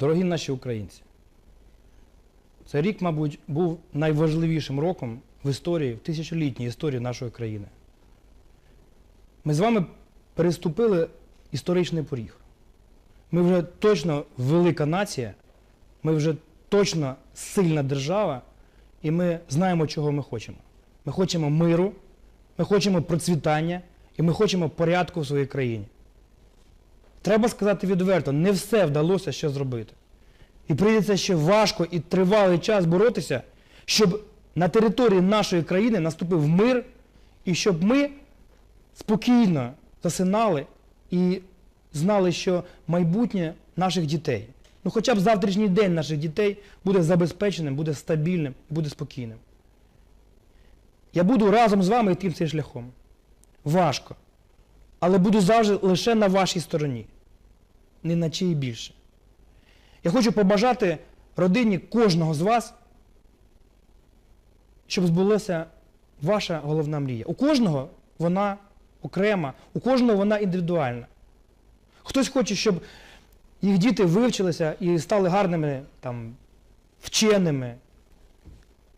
Дорогі наші українці, цей рік, мабуть, був найважливішим роком в історії, в тисячолітній історії нашої країни. Ми з вами переступили історичний поріг. Ми вже точно велика нація, ми вже точно сильна держава, і ми знаємо, чого ми хочемо. Ми хочемо миру, ми хочемо процвітання і ми хочемо порядку в своїй країні. Треба сказати відверто, не все вдалося ще зробити. І прийдеться ще важко і тривалий час боротися, щоб на території нашої країни наступив мир, і щоб ми спокійно засинали і знали, що майбутнє наших дітей, ну хоча б завтрашній день наших дітей буде забезпеченим, буде стабільним, буде спокійним. Я буду разом з вами йти цим шляхом. Важко. Але буду завжди лише на вашій стороні, не на чиїй більше. Я хочу побажати родині кожного з вас, щоб збулася ваша головна мрія. У кожного вона окрема, у кожного вона індивідуальна. Хтось хоче, щоб їх діти вивчилися і стали гарними там, вченими,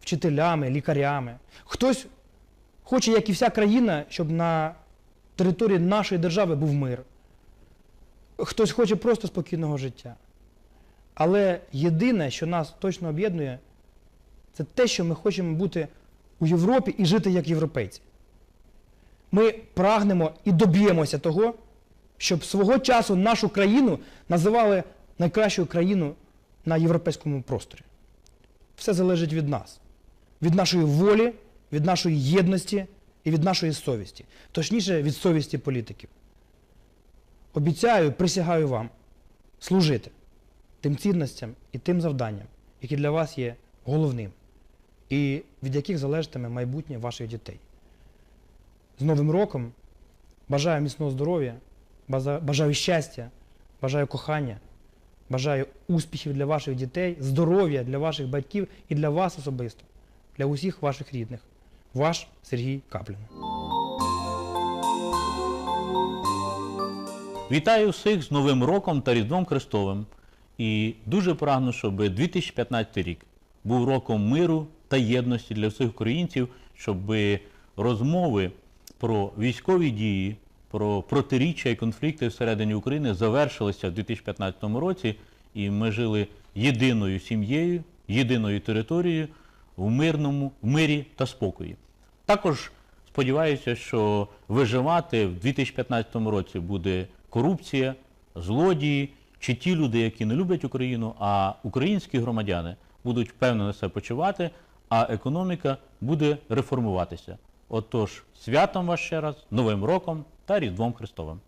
вчителями, лікарями. Хтось хоче, як і вся країна, щоб на території нашої держави був мир. Хтось хоче просто спокійного життя. Але єдине, що нас точно об'єднує, це те, що ми хочемо бути у Європі і жити як європейці. Ми прагнемо і доб'ємося того, щоб свого часу нашу країну називали найкращою країною на європейському просторі. Все залежить від нас, від нашої волі, від нашої єдності і від нашої совісті, точніше від совісті політиків. Обіцяю, присягаю вам служити тим цінностям і тим завданням, які для вас є головним, і від яких залежатиме майбутнє ваших дітей. З Новим роком бажаю міцного здоров'я, бажаю щастя, бажаю кохання, бажаю успіхів для ваших дітей, здоров'я для ваших батьків і для вас особисто, для усіх ваших рідних. Ваш Сергій Каплін. Вітаю всіх з Новим роком та Різдвом Христовим. І дуже прагну, щоб 2015 рік був роком миру та єдності для всіх українців, щоб розмови про військові дії, про протиріччя і конфлікти всередині України завершилися в 2015 році, і ми жили єдиною сім'єю, єдиною територією в мирному в мирі та спокої. Також сподіваюся, що виживати в 2015 році буде корупція, злодії чи ті люди, які не люблять Україну, а українські громадяни будуть впевнено себе почувати, а економіка буде реформуватися. Отож, святом вас ще раз, Новим роком та Різдвом Христовим.